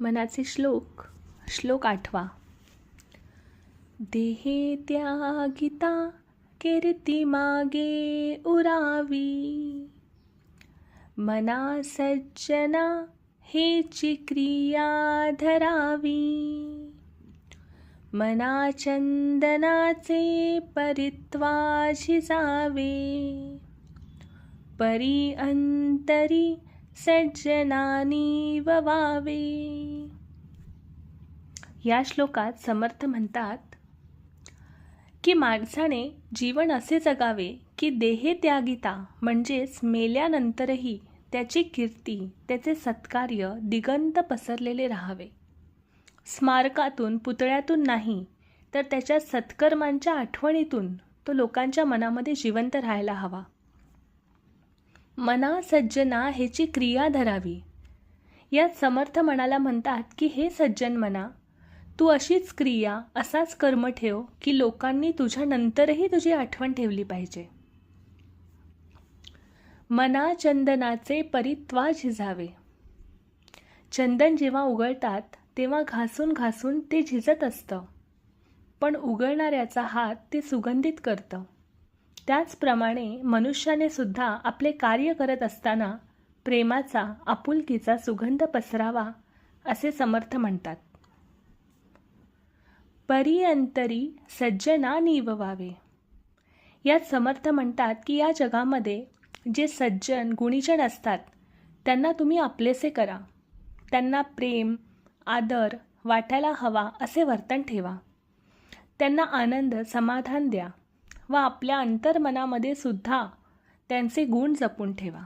मनाचे श्लोक श्लोक आठवा. देहे त्यागिता कीर्ती मागे उरावी. मना सज्जना हेची क्रिया धरावी. मना चंदनाचे परित्वाशी जावे. परी अंतरी सज्जनानी ववावे. या श्लोकात समर्थ म्हणतात की माणसाने जीवन असे जगावे की देहे त्यागिता म्हणजेच मेल्यानंतरही त्याची कीर्ती त्याचे सत्कार्य दिगंत पसरलेले राहावे. स्मारकातून पुतळ्यातून नाही तर त्याच्या सत्कर्मांच्या आठवणीतून तो लोकांच्या मनामध्ये जिवंत राहायला हवा. मना सज्जना ह्याची क्रिया धरावी. यात समर्थ मनाला म्हणतात की हे सज्जन मना तू अशीच क्रिया असाच कर्म ठेव की लोकांनी तुझ्या नंतरही तुझी आठवण ठेवली पाहिजे. मना चंदनाचे परित्वा झिजावे. चंदन जेव्हा उगळतात तेव्हा घासून घासून ते झिजत असतं पण उगळणाऱ्याचा हात ते सुगंधित करतं. त्याचप्रमाणे मनुष्याने सुद्धा आपले कार्य करत असताना प्रेमाचा आपुलकीचा सुगंध पसरावा असे समर्थ म्हणतात. परिअंतरी सज्जना निववावे यात समर्थ म्हणतात की या जगामध्ये जे सज्जन गुणीजन असतात त्यांना तुम्ही आपलेसे करा. त्यांना प्रेम आदर वाटायला हवा असे वर्तन ठेवा. त्यांना आनंद समाधान द्या. व आपल्या अंतर्मनामध्ये सुद्धा त्यांचे गुण जपून ठेवा.